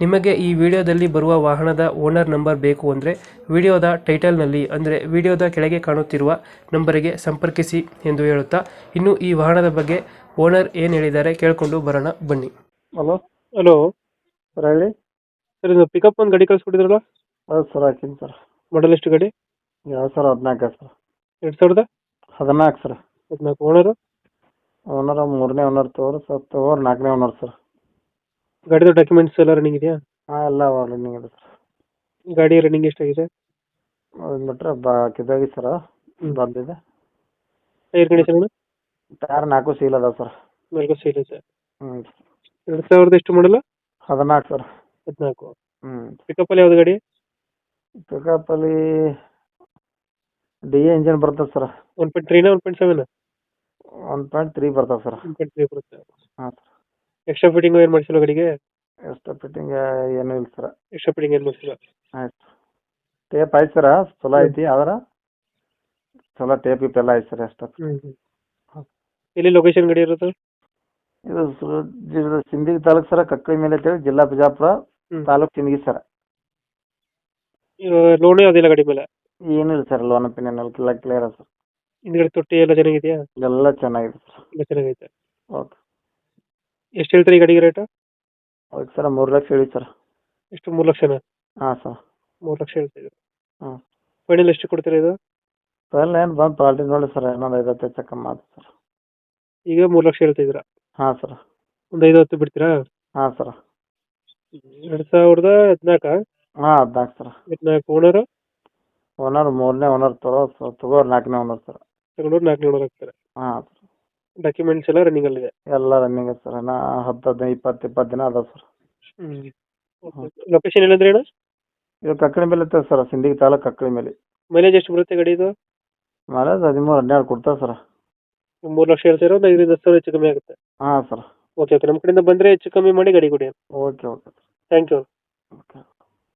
ನಿಮಗೆ ಈ ವಿಡಿಯೋದಲ್ಲಿ ಬರುವ ವಾಹನದ ಓನರ್ ನಂಬರ್ ಬೇಕು ಅಂದರೆ ವಿಡಿಯೋದ ಟೈಟಲ್ನಲ್ಲಿ ಅಂದರೆ ವಿಡಿಯೋದ ಕೆಳಗೆ ಕಾಣುತ್ತಿರುವ ನಂಬರಿಗೆ ಸಂಪರ್ಕಿಸಿ ಎಂದು ಹೇಳುತ್ತಾ ಇನ್ನು ಈ ವಾಹನದ ಬಗ್ಗೆ ಓನರ್ ಏನು ಹೇಳಿದ್ದಾರೆ ಕೇಳಿಕೊಂಡು ಬರೋಣ ಬನ್ನಿ. ಹಲೋ? ಹಲೋ? ಸರ್ ಹೇಳಿ. ಸರ್ ಇದು ಪಿಕಪ್ ಒಂದು ಗಾಡಿ ಕಳಿಸ್ಕೊಟ್ಟಿದ್ರಲ್ಲ? ಹೌದು ಸರ್ ಹಾಕಿನಿ ಸರ್. ಮಾಡಲ್ ಎಷ್ಟು ಗಾಡಿ? ಯಾವ ಸರ್ ಹದಿನಾಲ್ಕು ಸರ್. ಎರಡು ಸಾವಿರದ? ಹದಿನಾಲ್ಕು ಸರ್. ಹದಿನಾಲ್ಕು ಓನರು? ಓನರ್ ಮೂರನೇ ಓನರ್ ತೋರ್ ಸರ್ ತೋರ್ ನಾಲ್ಕನೇ ಓನರ್ ಸರ್. ಗಾಡಿದು ಡಾಕ್ಯುಮೆಂಟ್ಸ್ ಎಲ್ಲ ರನ್ನಿಂಗ್ ಇದೆಯಾ? ಹಾಂ ಎಲ್ಲ ರನ್ನಿಂಗ್ ಇದೆ ಸರ್ ಗಾಡಿ ರನ್ನಿಂಗ್ ಎಷ್ಟಾಗಿದೆ? ಅದು ಬಿಟ್ರೆ ಬಾ ಕಿದಾಗಿ ಸರ್ ಬಂದಿದೆ. ಟೈರ್ ಕಂಡೀಷನ್ ಟೈರ್ ನಾಲ್ಕು ಸೀಲ್ ಅದಾವೆ ಸರ್ ನಾಲ್ಕು ಸೀಲ್ ಇದೆ ಹ್ಞೂ ಎರಡು ಸಾವಿರದ ಎಷ್ಟು ಮಾಡಲ್ಲ ಹದಿನಾಲ್ಕು ಸರ್ ಹದಿನಾಲ್ಕು. ಹ್ಞೂ ಪಿಕಪ್ಪಲ್ಲಿ ಯಾವ್ದು ಗಾಡಿ? ಪಿಕಪ್ಪಲ್ಲಿ ಡಿ ಎ ಇಂಜಿನ್ ಬರ್ತದೆ sir one point ತ್ರೀನಾ one point seven one point three ಬರ್ತದೆ ಸರ್ ಒನ್ ಪಾಯಿಂಟ್ ತ್ರೀ ಬರುತ್ತೆ. ಹಾಂ ಸರ್ ಎಕ್ಸ್ಟ್ರಾ ಫಿಟ್ಟಿಂಗ್ ಏನು ಮಾಡಿಸಿಲ್ಲ ಗಾಡಿಗೆ? ಎಕ್ಸ್ಟ್ರಾ ಫಿಟ್ಟಿಂಗ್ ಏನು ಇಲ್ಲ ಸರ್ ಎಕ್ಸ್ಟ್ರಾ ಫಿಟ್ಟಿಂಗ್ ಏನು ಮಾಡಿಸಿಲ್ಲ? ಆಯ್ತು. ಟೇಪ್ ಆಯ್ತು ಸರ್ ಚಲೋ ಐತಿ ಆದ್ರೆ ಚಲೋ ಟೇಪ್ ಇಪ್ ಎಲ್ಲ ಐತೆ ಸರ್ ಎಕ್ಸ್ಟ್ರಾ ಇಲ್ಲಿ ಲೊಕೇಶನ್ ಗಾಡಿ ಇರೋದು? ಇದು ಸು- ಸಿಂಧಿ ಸಿಂದಗಿ ತಾಲೂಕು ಸರ ಕಕ್ಕಳಿ ಮೇಲೆ ಅಂತೇಳಿ ಜಿಲ್ಲಾ ಬಿಜಾಪುರ ತಾಲೂಕು ತಾಲೂಕ್ ಸಿಂದಗಿ ಸರ ಲೋನ್ ಯಾವುದಿಲ್ಲ ಗಾಡಿ ಮೇಲೆ? ಏನಿಲ್ಲ ಸರ್ ಲೋನ್ ಪಿನ್ ಎಲ್ಲ ಕ್ಲಿಯರ್ ಸರ್ ಹಿಂದ್ಗಡೆ ತೊಟ್ಟಿ ಎಲ್ಲ ಚೆನ್ನಾಗಿದೆಯಾ? ಎಲ್ಲ ಚೆನ್ನಾಗಿದೆ ಸರ್ ಎಲ್ಲ ಚೆನ್ನಾಗೈತೆ. ಓಕೆ ಎಷ್ಟು ಹೇಳ್ತಾರೆ ಈ ಗಾಡಿಗೆ ರೇಟ್ ಓಕೆ ಸರ್ ಮೂರು ಲಕ್ಷ ಹೇಳಿ ಸರ್. ಎಷ್ಟು? ಮೂರು ಲಕ್ಷನಾ? ಹಾಂ ಸರ್. ಮೂರು ಲಕ್ಷ ಹೇಳ್ತಿದ್ರು ಹಾಂ. ಫೈನಲ್ ಎಷ್ಟು ಕೊಡ್ತೀರಾ ಇದು? ಫೈನಲ್ ಏನು ಬಂದು ಪಾರ್ಟಿ ನೋಡಿ ಸರ್ ಇನ್ನೊಂದು ಐವತ್ತು ಹೆಚ್ಚು ಕಮ್ಮಿ ಆಯ್ತು ಸರ್. ಈಗ ಮೂರು ಲಕ್ಷ ಹೇಳ್ತಿದ್ದೀರಾ ಹಾಂ ಸರ್. ಒಂದು ಐದು ಹತ್ತು ಬಿಡ್ತೀರಾ? ಹಾಂ ಸರ್. ಎರಡು ಸಾವಿರದ ಹದಿನಾಲ್ಕ? ಹಾಂ ಹದಿನಾಲ್ಕು ಸರ್. ಹದಿನಾಲ್ಕು ಓನರ್ ಓನರ್ ಮೂರನೇ ಓನರ್ ತಗೋ ತಗೋ ನಾಲ್ಕನೇ ಓನರ್ ಸರ್. ತಗೊಂಡು ನಾಲ್ಕು ಓನರ್ ಆಗ್ತಾರೆ. ಹಾಂ ಸರ್. ಡಾಕ್ಯುಮೆಂಟ್ಸ್ ಎಲ್ಲ ರನ್ನಿಂಗ್ ಅಲ್ಲಿದೆ. ಎಲ್ಲ ರನ್ನಿಂಗ್ ಸರ್ ನಾ ಹತ್ತು ಹದಿನೈದು ಇಪ್ಪತ್ತು ಇಪ್ಪತ್ತು ದಿನ ಅದ ಸರ್ ಲೊಕೇಶನ್ ಏನಂದ್ರೆ ಅಣ್ಣ ಇದು ಕಕ್ಕಳಿ ಮೇಲೆ ಇರ್ತದೆ ಸರ್ ಸಿಂಧಿಗೆ ತಾಲೂಕು ಕಕ್ಕಳಿ ಮೇಲೆ. ಮೈಲೇಜ್ ಎಷ್ಟು ಬರುತ್ತೆ ಗಾಡಿ ಇದು? ಮೈಲೇಜ್ ಹದಿಮೂರು ಹನ್ನೆರಡು ಕೊಡ್ತಾರೆ ಸರ್ ಮೂರು ಲಕ್ಷ ಹೇಳ್ತಿರೋ ಒಂದು ಐದರಿಂದ ಹತ್ತು ಸಾವಿರ ಹೆಚ್ಚು ಕಮ್ಮಿ ಆಗುತ್ತೆ. ಹಾಂ ಸರ್ ಓಕೆ ಓಕೆ ನಮ್ಮ ಕಡೆಯಿಂದ ಬಂದರೆ ಹೆಚ್ಚು ಕಮ್ಮಿ ಮಾಡಿ ಗಾಡಿ ಕೊಡಿ okay okay thank you okay